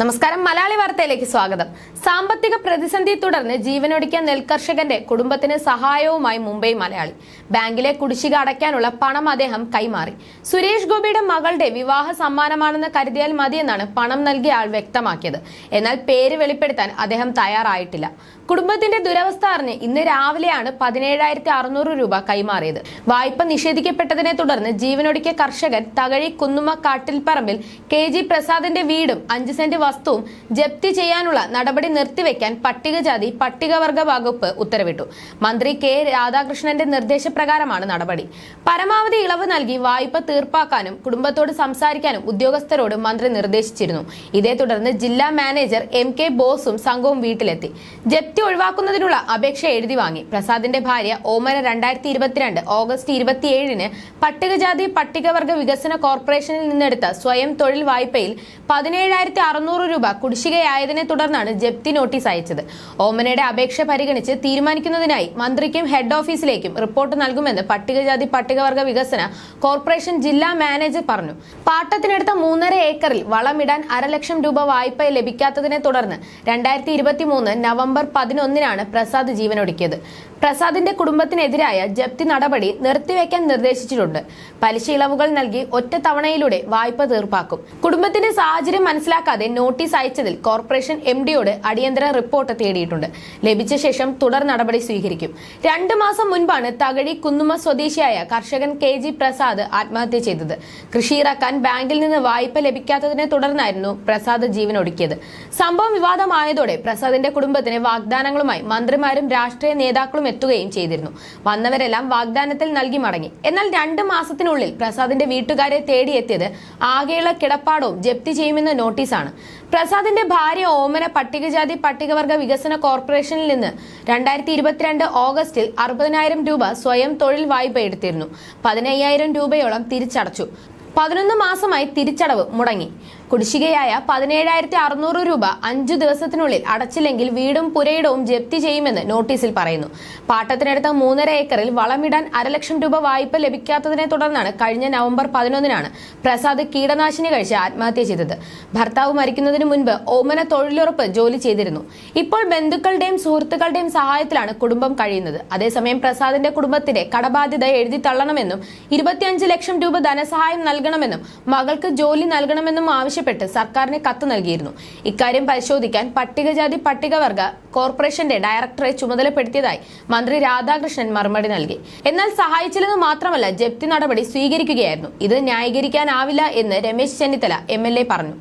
നമസ്കാരം. മലയാളി വാർത്തയിലേക്ക് സ്വാഗതം. സാമ്പത്തിക പ്രതിസന്ധി തുടർന്ന് ജീവനൊടുക്കിയ നെൽകർഷകന്റെ കുടുംബത്തിന് സഹായവുമായി മുംബൈ മലയാളി. ബാങ്കിലെ കുടിശ്ശിക അടയ്ക്കാനുള്ള പണം അദ്ദേഹം കൈമാറി. സുരേഷ് ഗോപിയുടെ മകളുടെ വിവാഹ സമ്മാനമാണെന്ന് കരുതിയാൽ മതിയെന്നാണ് പണം നൽകിയ ആൾ വ്യക്തമാക്കിയത്. എന്നാൽ പേര് വെളിപ്പെടുത്താൻ അദ്ദേഹം തയ്യാറായിട്ടില്ല. കുടുംബത്തിന്റെ ദുരവസ്ഥ അറിഞ്ഞ് ഇന്ന് രാവിലെയാണ് പതിനേഴായിരത്തി അറുന്നൂറ് രൂപ കൈമാറിയത്. വായ്പ നിഷേധിക്കപ്പെട്ടതിനെ തുടർന്ന് ജീവനൊടുക്കിയ കർഷകൻ തകഴി കുന്നുമ കാട്ടിൽപ്പറമ്പിൽ കെ ജി പ്രസാദിന്റെ വീടും അഞ്ച് സെന്റ് വസ്തുവും ജപ്തി ചെയ്യാനുള്ള നടപടി നിർത്തിവെക്കാൻ പട്ടികജാതി പട്ടികവർഗ വകുപ്പ് ഉത്തരവിട്ടു. മന്ത്രി കെ രാധാകൃഷ്ണന്റെ നിർദ്ദേശപ്രകാരമാണ് നടപടി. പരമാവധി ഇളവ് നൽകി വായ്പ തീർപ്പാക്കാനും കുടുംബത്തോട് സംസാരിക്കാനും ഉദ്യോഗസ്ഥരോട് മന്ത്രി നിർദ്ദേശിച്ചിരുന്നു. ഇതേ തുടർന്ന് ജില്ലാ മാനേജർ എം കെ ബോസും സംഘവും വീട്ടിലെത്തി. ജപ്തി ഒഴിവാക്കുന്നതിനുള്ള അപേക്ഷ എഴുതി വാങ്ങി. പ്രസാദിന്റെ ഭാര്യ ഓമന രണ്ടായിരത്തി ഇരുപത്തിരണ്ട് ഓഗസ്റ്റ് ഇരുപത്തിയേഴിന് പട്ടികജാതി പട്ടികവർഗ വികസന കോർപ്പറേഷനിൽ നിന്നെടുത്ത സ്വയം തൊഴിൽ വായ്പയിൽ പതിനേഴായിരത്തി അറുന്നൂറ് രൂപ കുടിശ്ശികയായതിനെ തുടർന്നാണ് ജപ്തി നോട്ടീസ് അയച്ചത്. ഓമനയുടെ അപേക്ഷ പരിഗണിച്ച് തീരുമാനിക്കുന്നതിനായി മന്ത്രിക്കും ഹെഡ് ഓഫീസിലേക്കും റിപ്പോർട്ട് നൽകുമെന്ന് പട്ടികജാതി പട്ടികവർഗ വികസന കോർപ്പറേഷൻ ജില്ലാ മാനേജർ പറഞ്ഞു. പാട്ടത്തിനെടുത്ത മൂന്നര ഏക്കറിൽ വളമിടാൻ അരലക്ഷം രൂപ വായ്പ ലഭിക്കാത്തതിനെ തുടർന്ന് രണ്ടായിരത്തി ഇരുപത്തി മൂന്ന് നവംബർ പതിനൊന്നിനാണ് പ്രസാദ് ജീവനൊടുക്കിയത്. പ്രസാദിന്റെ കുടുംബത്തിനെതിരായ ജപ്തി നടപടി നിർത്തിവെക്കാൻ നിർദ്ദേശിച്ചിട്ടുണ്ട്. പലിശ ഇളവുകൾ നൽകി ഒറ്റ തവണയിലൂടെ വായ്പ തീർപ്പാക്കും. കുടുംബത്തിന്റെ സാഹചര്യം മനസ്സിലാക്കാതെ നോട്ടീസ് അയച്ചതിൽ കോർപ്പറേഷൻ എം ഡിയോട് അടിയന്തര റിപ്പോർട്ട് തേടിയിട്ടുണ്ട്. ലഭിച്ച ശേഷം തുടർ നടപടി സ്വീകരിക്കും. രണ്ടു മാസം മുൻപാണ് തകഴി കുന്നുമ സ്വദേശിയായ കർഷകൻ കെ ജി പ്രസാദ് ആത്മഹത്യ ചെയ്തത്. കൃഷി ഇറക്കാൻ ബാങ്കിൽ നിന്ന് വായ്പ ലഭിക്കാത്തതിനെ തുടർന്നായിരുന്നു പ്രസാദ് ജീവനൊടുക്കിയത്. സംഭവം വിവാദമായതോടെ പ്രസാദിന്റെ കുടുംബത്തിന് വാഗ്ദാനങ്ങളുമായി മന്ത്രിമാരും രാഷ്ട്രീയ നേതാക്കളും എത്തുകയും ചെയ്തിരുന്നു. വന്നവരെല്ലാം വാഗ്ദാനത്തിൽ നൽകി മടങ്ങി. എന്നാൽ രണ്ട് മാസത്തിനുള്ളിൽ പ്രസാദിന്റെ വീട്ടുകാരെ തേടിയെത്തിയത് ആകെയുള്ള കിടപ്പാടവും ജപ്തി ചെയ്യുമെന്ന നോട്ടീസാണ്. പ്രസാദിന്റെ ഭാര്യ ഓമന പട്ടികജാതി പട്ടികവർഗ വികസന കോർപ്പറേഷനിൽ നിന്ന് രണ്ടായിരത്തി ഇരുപത്തിരണ്ട് ഓഗസ്റ്റിൽ അറുപതിനായിരം രൂപ സ്വയം തൊഴിൽ വായ്പ എടുത്തിരുന്നു. പതിനയ്യായിരം രൂപയോളം തിരിച്ചടച്ചു. പതിനൊന്ന് മാസമായി തിരിച്ചടവ് മുടങ്ങി. കുടിശ്ശികയായ പതിനേഴായിരത്തി അറുന്നൂറ് രൂപ അഞ്ചു ദിവസത്തിനുള്ളിൽ അടച്ചില്ലെങ്കിൽ വീടും പുരയിടവും ജപ്തി ചെയ്യുമെന്ന് നോട്ടീസിൽ പറയുന്നു. പാട്ടത്തിനടുത്ത മൂന്നര ഏക്കറിൽ വളമിടാൻ അരലക്ഷം രൂപ വായ്പ ലഭിക്കാത്തതിനെ തുടർന്നാണ് കഴിഞ്ഞ നവംബർ പതിനൊന്നിനാണ് പ്രസാദ് കീടനാശിനി കഴിച്ച് ആത്മഹത്യ ചെയ്തത്. ഭർത്താവ് മരിക്കുന്നതിന് മുൻപ് ഓമന തൊഴിലുറപ്പ് ജോലി ചെയ്തിരുന്നു. ഇപ്പോൾ ബന്ധുക്കളുടെയും സുഹൃത്തുക്കളുടെയും സഹായത്തിലാണ് കുടുംബം കഴിയുന്നത്. അതേസമയം പ്രസാദിന്റെ കുടുംബത്തിന്റെ കടബാധ്യത എഴുതി തള്ളണമെന്നും ഇരുപത്തിയഞ്ച് ലക്ഷം രൂപ ധനസഹായം നൽകണമെന്നും മകൾക്ക് ജോലി നൽകണമെന്നും ആവശ്യപ്പെട്ട് സർക്കാരിന് കത്ത് നൽകിയിരുന്നു. ഇക്കാര്യം പരിശോധിക്കാൻ പട്ടികജാതി പട്ടികവർഗ കോർപ്പറേഷന്റെ ഡയറക്ടറെ ചുമതലപ്പെടുത്തിയതായി മന്ത്രി രാധാകൃഷ്ണൻ മറുപടി നൽകി. എന്നാൽ സഹായിച്ചില്ലെന്ന് മാത്രമല്ല ജപ്തി നടപടി സ്വീകരിക്കുകയായിരുന്നു. ഇത് ന്യായീകരിക്കാനാവില്ല എന്ന് രമേശ് ചെന്നിത്തല എം പറഞ്ഞു.